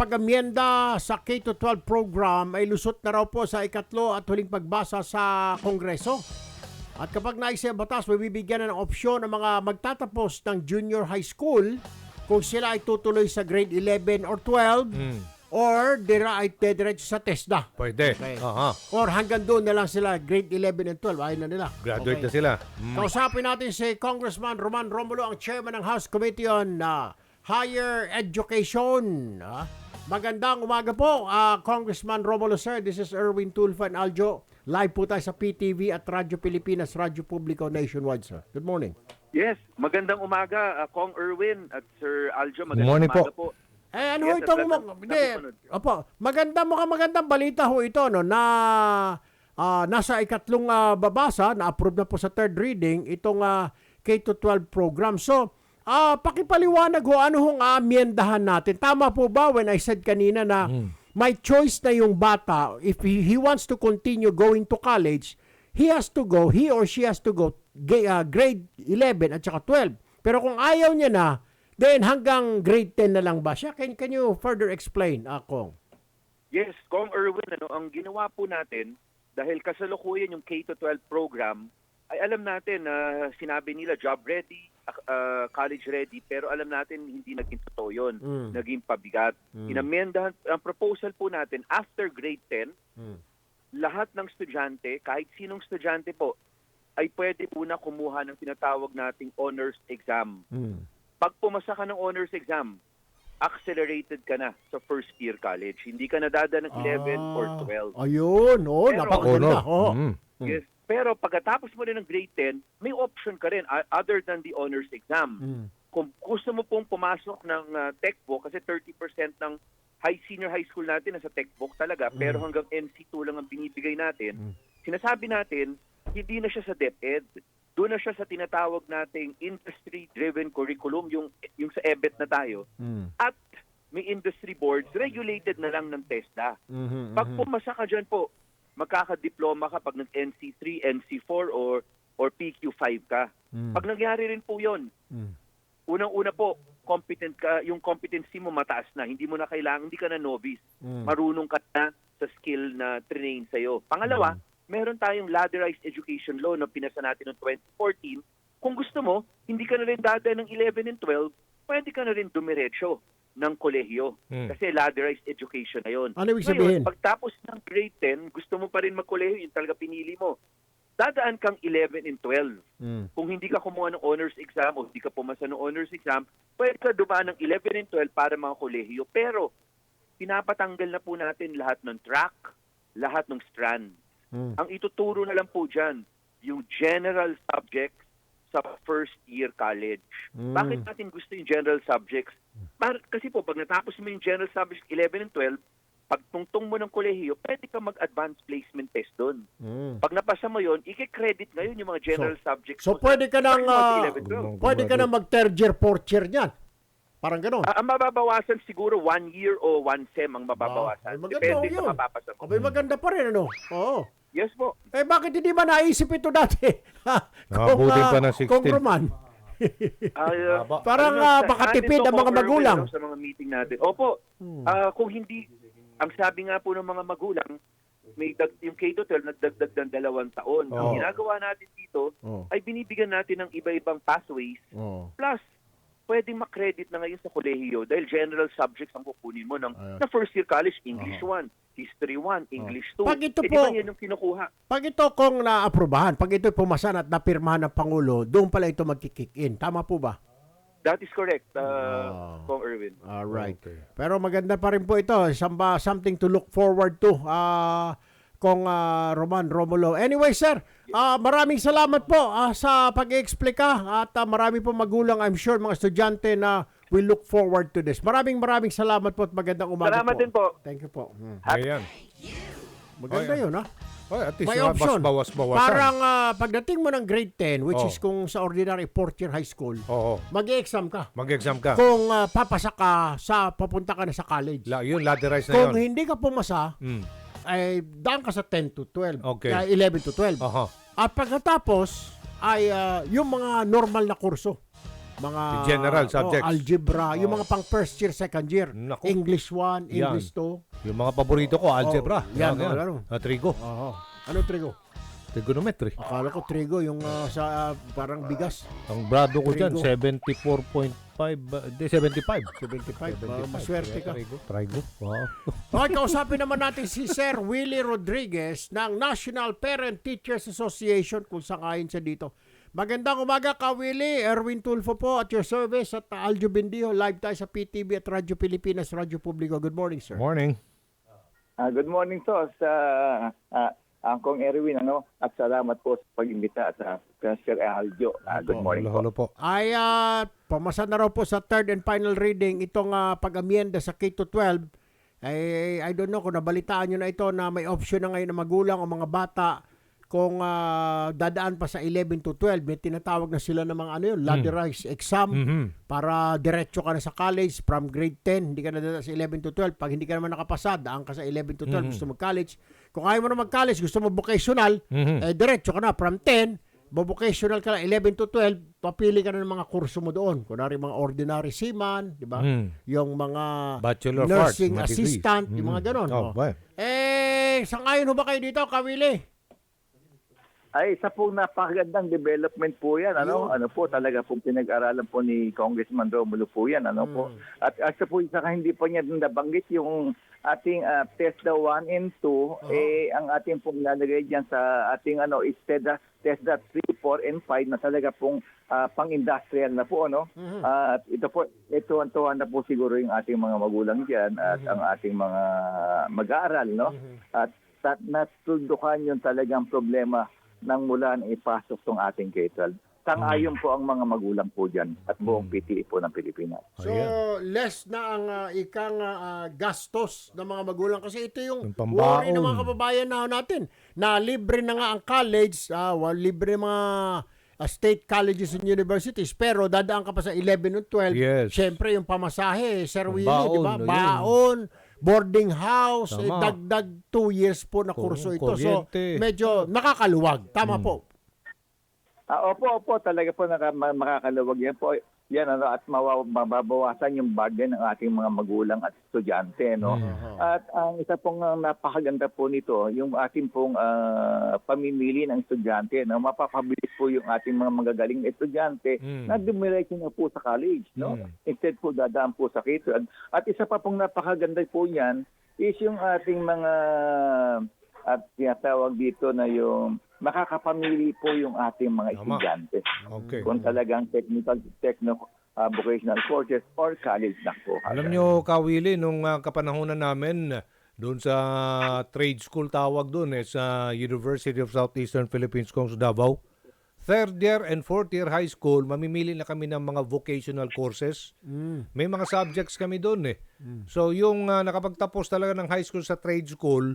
pag-amyenda sa K-12 program ay lusot na raw po sa ikatlo at huling pagbasa sa Kongreso. At kapag naisip ang batas, may bibigyan na ng opsyon ang mga magtatapos ng junior high school kung sila ay tutuloy sa grade 11 or 12 or dira ay dediretso sa TESDA. Pwede. Okay. Aha. Or hanggang doon na lang sila, grade 11 and 12, ayaw na nila. Graduate Okay. na sila. Mm. Kausapin natin si Congressman Roman Romulo, ang chairman ng House Committee on uh, Higher Education. Ah, magandang umaga po, ah, Congressman Romulo, sir. This is Erwin Tulfo and Aljo. Live po tayo sa PTV at Radyo Pilipinas, Radyo Publico Nationwide, sir. Good morning. Yes, magandang umaga, uh, Kong Erwin at Sir Aljo. Magandang morning po. umaga po. Eh, ano Yes, itong... mag- Hindi, opo, maganda, mukhang magandang balita ho ito, no, na ah, nasa ikatlong ah, babasa, na-approve na po sa third reading, itong ah, K-12 program. So, ah pakipaliwanag ho, ano hong aamyendahan natin? Tama po ba when I said kanina na may choice na yung bata, if he, he wants to continue going to college, he has to go, he or she has to go ah, grade 11 at saka 12. Pero kung ayaw niya na, then hanggang grade 10 na lang ba siya? Can, can you further explain, Akong? Yes, Kong Erwin, ano, ang ginawa po natin, dahil kasalukuyan yung K-12 program, ay alam natin na sinabi nila job ready, uh, college ready, pero alam natin hindi naging totoo yun. Mm. Naging pabigat. Inamendahan, ang proposal po natin, after grade 10, Mm. lahat ng estudyante, kahit sinong estudyante po, ay pwede po na kumuha ng tinatawag nating honors exam. Mm. pag pumasa ka ng honors exam, accelerated ka na sa first year college. Hindi ka nadada ng 11 or 12. Ah, Ayun, oh, napakaganda. Oh. Mm. Yes. Pero pagkatapos mo rin ng grade 10, may option ka rin other than the honors exam. Mm. Kung gusto mo pong pumasok ng uh, tech book, kasi 30% ng high senior high school natin nasa tech book talaga, pero hanggang NC2 lang ang binibigay natin, sinasabi natin, hindi na siya sa DepEd. Doon na siya sa tinatawag nating industry-driven curriculum, yung, yung sa EBET na tayo. Mm. At may industry boards, regulated na lang ng TESDA. Mhm, Pag mhm. pumasa ka dyan po, magkakadiploma ka pag nag-NC3, NC4, or, or PQ5 ka. Mm. Pag nangyari rin po yon Mm. unang-una po, competent ka, yung competency mo mataas na. Hindi mo na kailangan, hindi ka na novice. Mm. Marunong ka na sa skill na train sa'yo. Pangalawa, meron tayong ladderized education law na pinasa natin noong 2014. Kung gusto mo, hindi ka na rin dada ng 11 and 12, pwede ka na rin dumiretso ng kolehiyo. Mm. Kasi ladderized education na yun. Ano ibig sabihin? Ngayon, pagtapos ng grade 10, gusto mo pa rin magkolehiyo, yung talaga pinili mo. Dadaan kang 11 and 12 Mm. kung hindi ka kumuha ng honors exam o hindi ka pumasa ng honors exam, pwede ka dumaan ng 11 and 12 para mga kolehiyo. Pero, pinapatanggal na po natin lahat ng track, lahat ng strand. Mm. Ang ituturo na lang po dyan, yung general subjects sa first year college. Mm. Bakit natin gusto yung general subjects? Par- kasi po, pag natapos mo yung general subjects 11 and 12, pag tungtong mo ng kolehiyo, pwede ka mag-advanced placement test doon. Mm. Pag napasa mo yon, i-credit ngayon yung mga general subjects. So mo sa pwede ka nang first ah, 11, 12. pwede ka nang mag third year, fourth year niyan. Parang gano'n. Ah, ang mababawasan siguro one year o one sem ang mababawasan. Ah, maganda Depende yun. sa mapapasa mo. Abay, maganda pa rin, ano? Oo. Yes po. Eh, bakit hindi ba naisip ito dati? Nakabuti ah, pa ng 16. Kung Roman. Ah, Haba. Parang, ano, ah, sa- makatipid nandito ang mga Erwin, magulang. ano, Sa mga meeting natin. Opo. Hmm. Ah, kung hindi, ang sabi nga po ng mga magulang, may dag, yung K-12 nagdagdag ng dalawang taon. Oo. Ang ginagawa natin dito Oo. ay binibigyan natin ng iba-ibang pathways Oo. Plus, pwedeng makredit na ngayon sa kolehiyo dahil general subjects ang kukunin mo ng na first year college, English 1, History 1, English 2. Pag ito Eh, po- yan yung kinukuha? Pag ito kung naaprubahan, pag ito pumasan at napirmahan ng Pangulo, doon pala ito magkikick in. Tama po ba? That is correct, uh, Ah. Kong Erwin. Alright. Okay. Pero maganda pa rin po ito. Samba, something to look forward to. Ah, kung ah, Roman Romulo. Anyway, sir, ah, maraming salamat po ah, sa pag-explika at ah, marami po magulang, I'm sure, mga estudyante na we look forward to this. Maraming maraming salamat po at magandang umaga Salamat po. din po. Thank you po. Hmm. Ayan. Maganda Ay, yun, ha? Ay, at least May option. bawas-bawasan. Parang ah, pagdating mo ng grade 10, which Oh. is kung sa ordinary fourth year high school, Oo. mag-exam ka. Mag-exam ka. Kung ah, papasa ka sa papunta ka na sa college. La, yun, ladderized na Kung yun. hindi ka pumasa, Mm ay down ka sa 10 to 12. Okay. Kaya 11 to 12. Aha. At pagkatapos ay ah, yung mga normal na kurso. Mga The general oh, subjects. algebra, yung oh. mga pang first year, second year. Naku. English 1, English 2. Yung mga paborito ko, algebra. Oh, yan, mga laro. Ah, trigo. Oo. Ano trigo? Trigonometry. Akala ko trigo yung ah, sa ah, parang bigas. Ang brado ko dyan, Trigo. 74.2 5, hindi, 75. 75. Baka 75. maswerte ka. Trigo. Trigo. Wow. Okay, kausapin naman natin si Sir Willie Rodriguez ng National Parent Teachers Association kung sakayin siya dito. Magandang umaga ka, Willie. Erwin Tulfo po at your service at Aljo Bindiho. Live tayo sa PTV at Radyo Pilipinas, Radyo Publiko. Good morning, sir. Morning. Uh, good morning, Sos. Uh, ah, uh, Angkong Erwin ano at salamat po sa pag-imbita sa uh, Sir Aljo. Ah, good morning Hello, po. hello po. Ay, uh, pamasa na raw po sa third and final reading itong ah, pag-amienda sa K-12. Ay, I don't know kung nabalitaan nyo na ito na may option na ngayon ng magulang o mga bata kung ah, dadaan pa sa 11 to 12. May tinatawag na sila ng mga ano yun, ladderized exam Mhm. para diretso ka na sa college from grade 10. Hindi ka na dadaan sa 11 to 12. Pag hindi ka naman nakapasa, daan ka sa 11 to 12. Gusto mo college. Kung ayaw mo na mag-college, gusto mo vocational, Mhm. eh diretso ka na from 10 vocational ka na 11 to 12, papili ka na ng mga kurso mo doon. Kunwari mga ordinary seaman, di ba? Mhm. Yung mga Bachelor of Arts, nursing mga degree. assistant, yung mga Mhm. ganon. Oh, oh. well. Eh, sangayon ho ba kayo dito, Kawili? Ay, isa pong napakagandang development po yan. Ano, Yun. ano po talaga pong pinag-aralan po ni Congressman Romulo po yan. Ano po. Mm. At asa po isa hindi pa niya nabanggit yung ating ah, TESDA 1 and 2, eh, ang ating pong lalagay dyan sa ating ano, is TESDA, TESDA 3, 4, and 5 na talaga pong ah, pang-industrial na po. Ano? Mhm. Ah, at ito po, ito ang tuwa na po siguro yung ating mga magulang dyan at ang ating mga mag-aaral. No? At at natuldukan yung talagang problema nang mula na ipasok tong ating K-12. Sang-ayon po ang mga magulang po dyan at buong PTE po ng Pilipinas. So, less na ang ah, ikang ah, gastos ng mga magulang kasi ito yung Yung pambaon. worry ng mga kababayan na natin na libre na nga ang college, ah, well, libre mga ah, state colleges and universities pero dadaan ka pa sa 11 and 12 Yes. syempre yung pamasahe Sir Willie di ba baon, no, yun. baon boarding house eh, Tama. dagdag 2 years po na kurso ito so kuryente. medyo nakakaluwag tama Hmm. po Ah, opo, opo, talaga po naka, ma- makakaluwag yan po. Yan ano at mababawasan yung burden ng ating mga magulang at estudyante no. At ang isa pong ah, napakaganda po nito, yung ating pong ah, pamimili ng estudyante no, mapapabilis po yung ating mga magagaling na estudyante Mm. na dumiretso na po sa college no. Mm. Instead po dadaan po sa K-12. At isa pa pong napakaganda po niyan is yung ating mga at tinatawag dito na yung makakapamili po yung ating mga estudyante Okay. kung talagang technical techno uh, vocational courses or college na po. Alam nyo, Kawili, nung ah, kapanahonan namin, doon sa trade school tawag doon eh, sa University of Southeastern Philippines kung sa Davao, third year and fourth year high school, mamimili na kami ng mga vocational courses. mm. May mga subjects kami doon eh. So yung ah, nakapagtapos talaga ng high school sa trade school,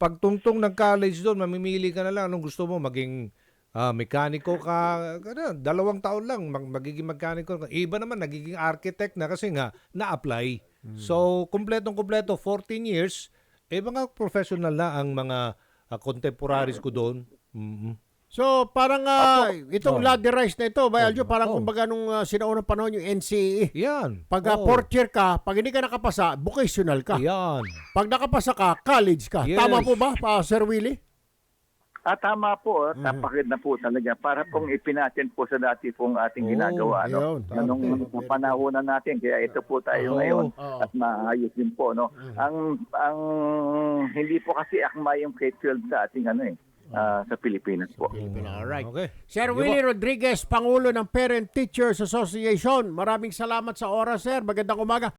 pagtungtong ng college doon, mamimili ka na lang anong gusto mo, maging ah, mekaniko ka, ano, dalawang taon lang, mag, magiging mekaniko. Iba naman, nagiging architect na kasi nga, na-apply. So, kumpletong kumpleto, 14 years, eh mga professional na ang mga ah, contemporaries ko doon. Mhm. So, parang ah, itong Oh. ladderized na ito, Bayaljo, parang Oh. kumbaga nung uh, sinaunang panahon yung NCAA. Yan. Pag ah, Oo. fourth year ka, pag hindi ka nakapasa, vocational ka. Yan. Pag nakapasa ka, college ka. Yes. Tama po ba, pa, Sir Willie? At tama po, Mm-hmm. uh, napakaganda po talaga para pong ipinatin po sa dati pong ating Oo, ginagawa. No? yun. Na nung panahonan natin, kaya ito po tayo Oo. ngayon Oo. at maayos din po. No? Ang, ang hindi po kasi akma yung K-12 sa ating ano eh, ah, sa Pilipinas po. Filipino, alright. Okay. Sir Willie Rodriguez, Pangulo ng Parent Teachers Association. Maraming salamat sa oras, sir. Magandang umaga.